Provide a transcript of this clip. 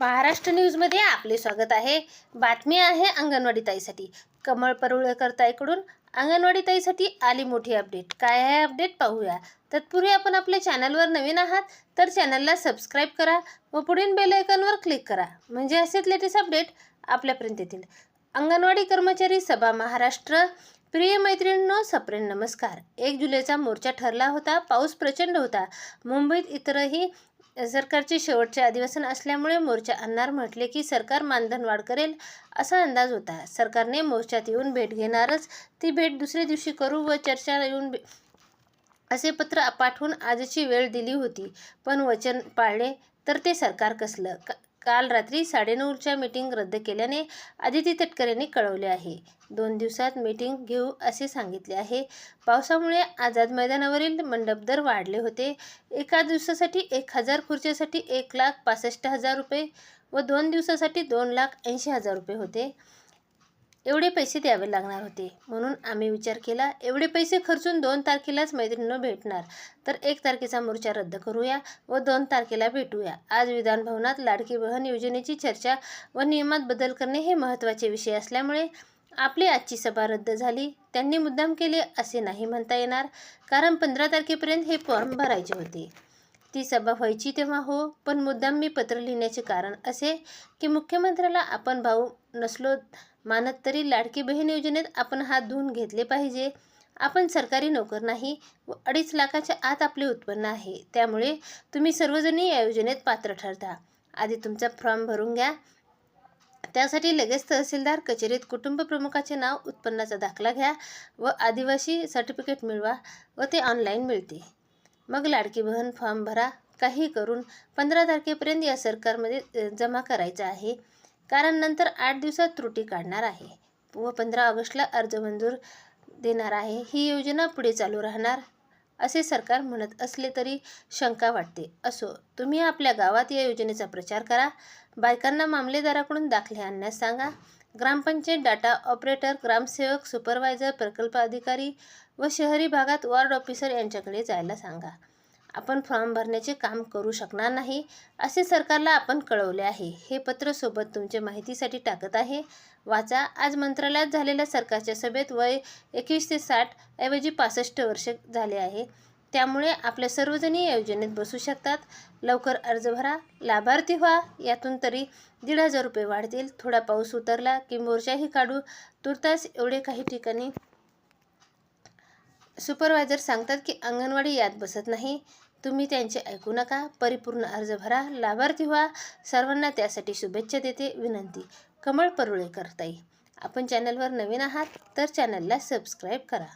महाराष्ट्र न्यूजमध्ये आपले स्वागत आहे. बातमी आहे अंगणवाडी ताईसाठी. कमळ परुळेकर ताईकडून अंगणवाडी ताईसाठी आली मोठी अपडेट काय आहे अपडेट पाहूया. तत्पूर्वी आपण आपल्या चॅनलवर नवीन आहात तर चॅनलला सबस्क्राईब करा व पुढील बेलायकॉनवर क्लिक करा. म्हणजे असेच लेटेस्ट अपडेट आपल्यापर्यंत येतील. अंगणवाडी कर्मचारी सभा महाराष्ट्र. प्रिय मैत्रिणींनो सप्रेन नमस्कार. एक जुलैचा मोर्चा ठरला होता पाऊस प्रचंड होता. मुंबईत इतरही सरकारचे शेवटचे अधिवेशन असल्यामुळे मोर्चा आणणार म्हटले की सरकार मानधन वाढ करेल असा अंदाज होता. सरकारने मोर्चात येऊन भेट घेणारच. ती भेट दुसऱ्या दिवशी करू व चर्चा येऊन असे पत्र पाठवून आजची वेळ दिली होती. पण वचन पाळले तर ते सरकार कसलं? का काल रात्री साडेनऊच्या मीटिंग रद्द केल्याने आदिती तटकर यांनी कळवले आहे. दोन दिवसात मीटिंग घेऊ असे सांगितले आहे. पावसामुळे आझाद मैदानावरील मंडप दर वाढले होते. एका दिवसासाठी एक हजार खुर्च्यासाठी एक लाख पासष्ट हजार रुपये व दोन दिवसासाठी दोन लाख ऐंशी हजार रुपये होते. एवढे पैसे द्यावे लागणार होते. म्हणून आम्ही विचार केला एवढे पैसे खर्चून दोन तारखेलाच मैत्रिणींना भेटणार. तर एक तारखेचा मोर्चा रद्द करूया व दोन तारखेला भेटूया. आज विधानभवनात लाडकी बहन योजनेची चर्चा व नियमात बदल करणे हे महत्त्वाचे विषय असल्यामुळे आपली आजची सभा रद्द झाली. त्यांनी मुद्दाम केले असे नाही म्हणता येणार कारण पंधरा तारखेपर्यंत हे फॉर्म भरायचे होते. ती सभा व्हायची तेव्हा हो पण मुद्दाम मी पत्र लिहिण्याचे कारण असे की मुख्यमंत्र्याला आपण भाऊ नसलो मानत तरी लाडकी बहीण योजनेत आपण हात धुवून घेतले पाहिजे. आपण सरकारी नोकर नाही व अडीच लाखाच्या आत आपले उत्पन्न आहे. त्यामुळे तुम्ही सर्वजणी या योजनेत पात्र ठरता. आधी तुमचा फॉर्म भरून घ्या. त्यासाठी लगेच तहसीलदार कचेरीत कुटुंब प्रमुखाचे नाव उत्पन्नाचा दाखला घ्या व आदिवासी सर्टिफिकेट मिळवा व ते ऑनलाईन मिळते. मग लाडकी बहन फॉर्म भरा. काही करून पंधरा तारखेपर्यंत या सरकारमध्ये जमा करायचा आहे. कारण नंतर आठ दिवसात त्रुटी काढणार आहे व पंधरा ऑगस्टला अर्ज मंजूर देणार आहे. ही योजना पुढे चालू राहणार असे सरकार म्हणत असले तरी शंका वाटते. असो तुम्ही आपल्या गावात या योजनेचा प्रचार करा. बायकांना मामलेदाराकडून दाखले आणण्यास सांगा. ग्रामपंचायत डाटा ऑपरेटर ग्रामसेवक सुपरवायझर प्रकल्प अधिकारी व शहरी भागात वॉर्ड ऑफिसर यांच्याकडे जायला सांगा. आपण फॉर्म भरण्याचे काम करू शकणार नाही असे सरकारला आपण कळवले आहे. हे पत्र सोबत तुमच्या माहितीसाठी टाकत आहे. वाचा. आज मंत्रालयात झालेल्या सरकारच्या सभेत वय एकवीस ते साठ ऐवजी पासष्ट वर्ष झाले आहे. त्यामुळे आपल्या सर्वजणी योजनेत बसू शकतात. लवकर अर्ज भरा. लाभार्थी व्हा. यातून तरी दीड हजार रुपये वाढतील. थोडा पाऊस उतरला की मोर्चाही काढू. तुर्तास एवढे काही ठिकाणी सुपरवायझर सांगतात की अंगणवाडी यात बसत नाही. तुम्ही त्यांचे ऐकू नका. परिपूर्ण अर्ज भरा. लाभार्थी व्हा. सर्वांना त्यासाठी शुभेच्छा देते. विनंती. कमळ परुळेकर ताई. आपण चॅनलवर नवीन आहात तर चॅनलला सबस्क्राईब करा.